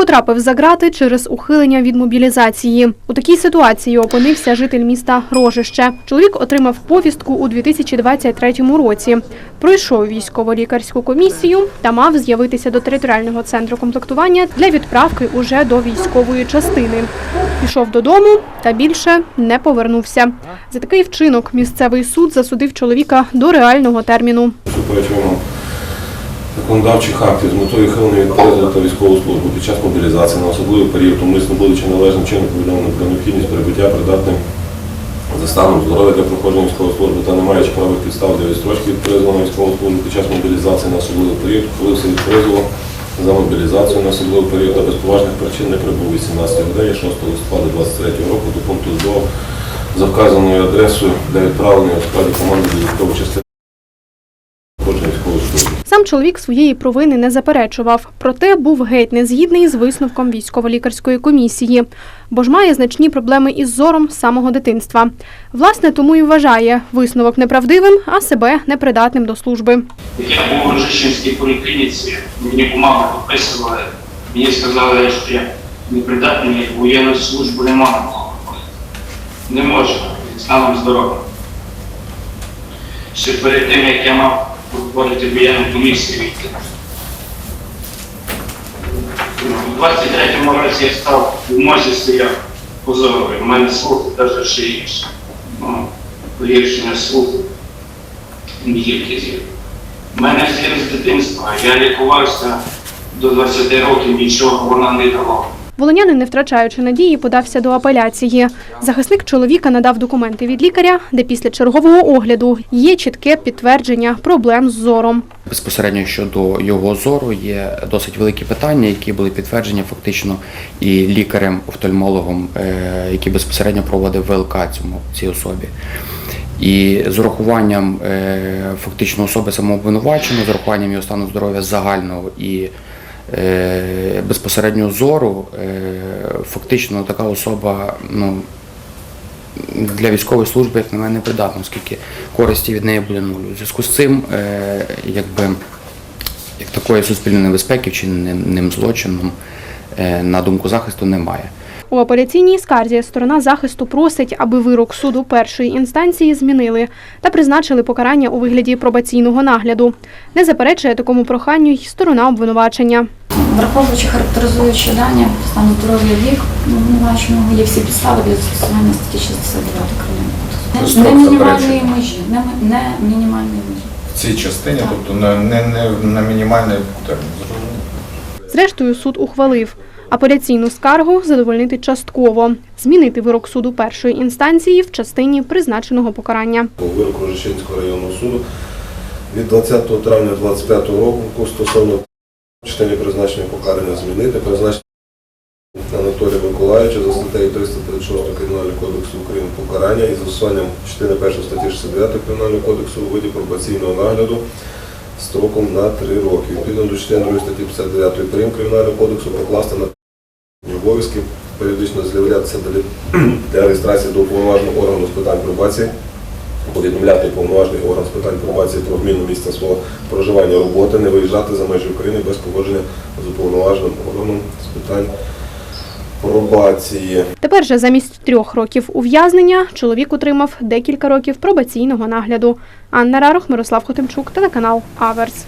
Потрапив за грати через ухилення від мобілізації. У такій ситуації опинився житель міста Рожище. Чоловік отримав повістку у 2023 році. Пройшов військово-лікарську комісію та мав з'явитися до територіального центру комплектування для відправки уже до військової частини. Пішов додому та більше не повернувся. За такий вчинок місцевий суд засудив чоловіка до реального терміну. Законодавчих актів з метою ухилення від призову та військову службу під час мобілізації на особливий період, умисно будучи належним чином повідомлено про необхідність прибуття придатним за станом здоров'я для проходження військової служби та не маючи правих підстав для відстрочки від призову на військову службу під час мобілізації на особливий період, ухилився від призову за мобілізацію на особливий період та без поважних причин не прибув 18 годині 6 листопада 23 року до пункту ЗДО за вказаною адресою для відправлення у складі команди до військової частини проходження військової служби. Сам чоловік своєї провини не заперечував, проте був геть незгідний з висновком військово-лікарської комісії, бо ж має значні проблеми із зором з самого дитинства. Власне, тому і вважає висновок неправдивим, а себе непридатним до служби. Я був у Рожищенській поліклініці, мені бумагу підписували, мені сказали, що я непридатний, воєнну службу не можу. Не можу, станом здоров'я. Ще перед тим, як я мав проходити воєнну комісію. У 23-му році я став в мозі стояв позоровий. У мене слух навіть ще інше. Ну, погіршення слуху, гірки зір. У мене все з дитинства. Я лікувався до 20 років, нічого вона не дала. Волонянин, не втрачаючи надії, подався до апеляції. Захисник чоловіка надав документи від лікаря, де після чергового огляду є чітке підтвердження проблем з зором. Безпосередньо щодо його зору є досить великі питання, які були підтверджені фактично і лікарем-офтальмологом, е, який безпосередньо проводив ВЛК цьому цій особі. І з урахуванням е, фактично особи самообвинуваченої, з урахуванням його стану здоров'я загального і е, безпосередньо зору, е, фактично така особа ну, для військової служби, як на мене, придатна, оскільки користі від неї буде нуль. У зв'язку з цим, е, якби як такої суспільної небезпеки вчиненим ним злочином, на думку захисту, немає. У апеляційній скарзі сторона захисту просить, аби вирок суду першої інстанції змінили та призначили покарання у вигляді пробаційного нагляду. Не заперечує такому проханню й сторона обвинувачення. Враховуючи характеризуючі дані стану здоров'я вік обвинуваченого, є всі підстави для застосування статті 69 Кримінального. Не мінімальної межі, не, не мінімальної межі. в цій частині, Так. тобто на, не, не, на мінімальний термін. Зрештою, суд ухвалив апеляційну скаргу задовольнити частково, змінити вирок суду першої інстанції в частині призначеного покарання. по вироку Рожищенського районного суду від 20 травня 2025 року стосовно частини призначення покарання змінити, призначення Анатолія Миколаївича за статтею 336 Кримінального кодексу України покарання із застосуванням частини 1 статті 69 Кримінального кодексу у виді пробаційного нагляду строком на 3 роки. Відповідно до частини 2 статті 59 прим. Кримінального кодексу покласти на обов'язки періодично з'являтися для реєстрації до уповноваженого органу з питань пробації повідомляти повноважний орган з питань пробації про зміну місця свого проживання роботи, не виїжджати за межі України без погодження з уповноваженим органом з питань пробації. Тепер же замість трьох років ув'язнення чоловік отримав декілька років пробаційного нагляду. Анна Рарох, Мирослав Хотимчук, телеканал Аверс.